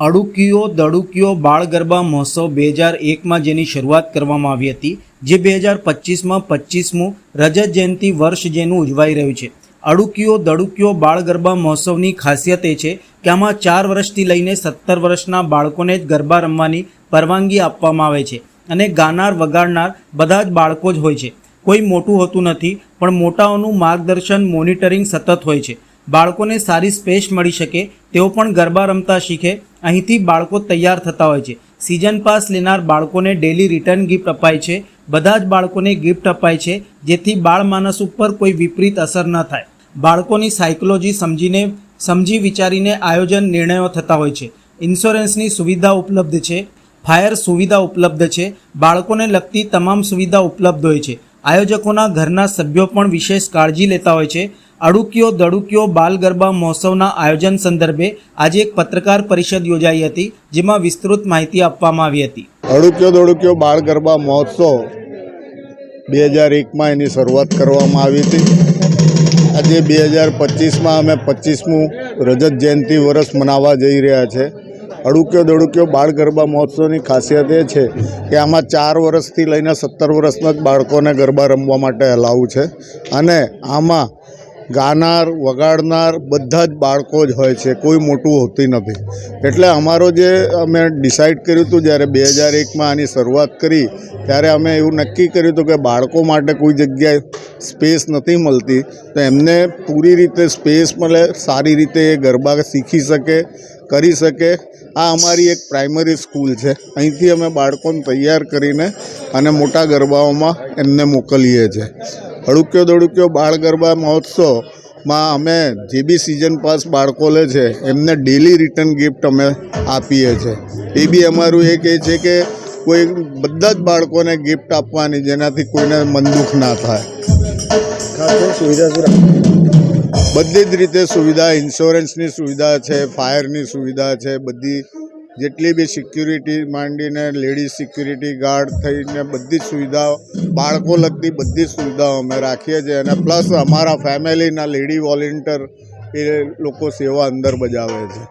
અડુકીઓ, દડુકીઓ બાળ ગરબા મહોત્સવ બે હજાર એકમાં જેની શરૂઆત કરવામાં આવી હતી, જે બે હજાર પચીસમાં પચીસમું રજત જયંતિ વર્ષ જેનું ઉજવાઈ રહ્યું છે. અડુકીઓ, દડુકીઓ બાળ ગરબા મહોત્સવની ખાસિયત એ છે કે આમાં ચાર વર્ષથી લઈને સત્તર વર્ષના બાળકોને જ ગરબા રમવાની પરવાનગી આપવામાં આવે છે અને ગાનાર, વગાડનાર બધા જ બાળકો જ હોય છે. કોઈ મોટું હોતું નથી, પણ મોટાઓનું માર્ગદર્શન, મોનિટરિંગ સતત હોય છે. બાળકોને સારી સ્પેસ મળી શકે, તેઓ પણ ગરબા રમતા શીખે અહીંથી બાળકો તૈયાર થતા હોય છે. સિઝન પાસ લેનાર બાળકોને ડેલી રિટર્ન ગિફ્ટ અપાય છે. બધા જ બાળકોને ગિફ્ટ અપાય છે, જેથી બાળ માનસ ઉપર કોઈ વિપરીત અસર ન થાય. બાળકોની સાયકોલોજી સમજીને, સમજી વિચારીને આયોજન નિર્ણયો થતા હોય છે. ઇન્સ્યોરન્સની સુવિધા ઉપલબ્ધ છે. ફાયર સુવિધા ઉપલબ્ધ છે. બાળકોને લગતી તમામ સુવિધા ઉપલબ્ધ હોય છે. આયોજકોના ઘરના સભ્યો પણ વિશેષ કાળજી લેતા હોય છે. અડુકીઓ દડુકીઓ બાલ ગરબા મહોત્સવના આયોજન સંદર્ભે આજે એક પત્રકાર પરિષદ યોજાઈ હતી, જેમાં વિસ્તૃત માહિતી આપવામાં આવી હતી. અડુક્યો, દોડુક્યો બાળ ગરબા મહોત્સવ બે હજાર એકમાં એની શરૂઆત કરવામાં આવી હતી. આજે બે હજાર પચીસમાં અમે પચીસમું રજત જયંતિ વર્ષ મનાવવા જઈ રહ્યા છે. અડુક્યો, દડુક્યો બાળ ગરબા મહોત્સવની ખાસિયત એ છે કે આમાં ચાર વર્ષથી લઈને સત્તર વર્ષના બાળકોને ગરબા રમવા માટે અલાઉ છે. અને આમાં ગાનાર, વગાડનાર બધા જ બાળકો જ હોય છે. કોઈ મોટું હોતી નથી. એટલે અમારો જે અમે ડિસાઈડ કર્યું હતું જ્યારે બે હજાર એકમાં આની શરૂઆત કરી, ત્યારે અમે એવું નક્કી કર્યું હતું કે બાળકો માટે કોઈ જગ્યાએ સ્પેસ નથી મળતી. તો એમને પૂરી રીતે સ્પેસ મળે, સારી રીતે એ ગરબા શીખી શકે, કરી શકે. આ અમારી એક પ્રાઇમરી સ્કૂલ છે. અહીંથી અમે બાળકોને તૈયાર કરીને અને મોટા ગરબાઓમાં એમને મોકલીએ છીએ. અડુક્યો દડુક્યો બાળ ગરબા મહોત્સવમાં અમે જે બી સિઝન પાસ બાળકો લે છે એમને ડેલી રિટર્ન ગિફ્ટ અમે આપીએ છીએ એ બી અમારું એક એ છે કે કોઈ બધા જ બાળકોને ગિફ્ટ આપવાની જેનાથી કોઈને મનદુખ ના થાય. બધી જ રીતે સુવિધા ઇન્સ્યોરન્સની સુવિધા છે ફાયરની સુવિધા છે બધી જેટલી બી સિક્યુરિટી માંડીને લેડીઝ સિક્યુરિટી ગાર્ડ થઈને બધી જ સુવિધાઓ, બાળકો લગતી બધી જ સુવિધાઓ અમે રાખીએ છીએ. અને પ્લસ અમારા ફેમિલીના લેડી વોલેન્ટિયર એ લોકો સેવા અંદર બજાવે છે.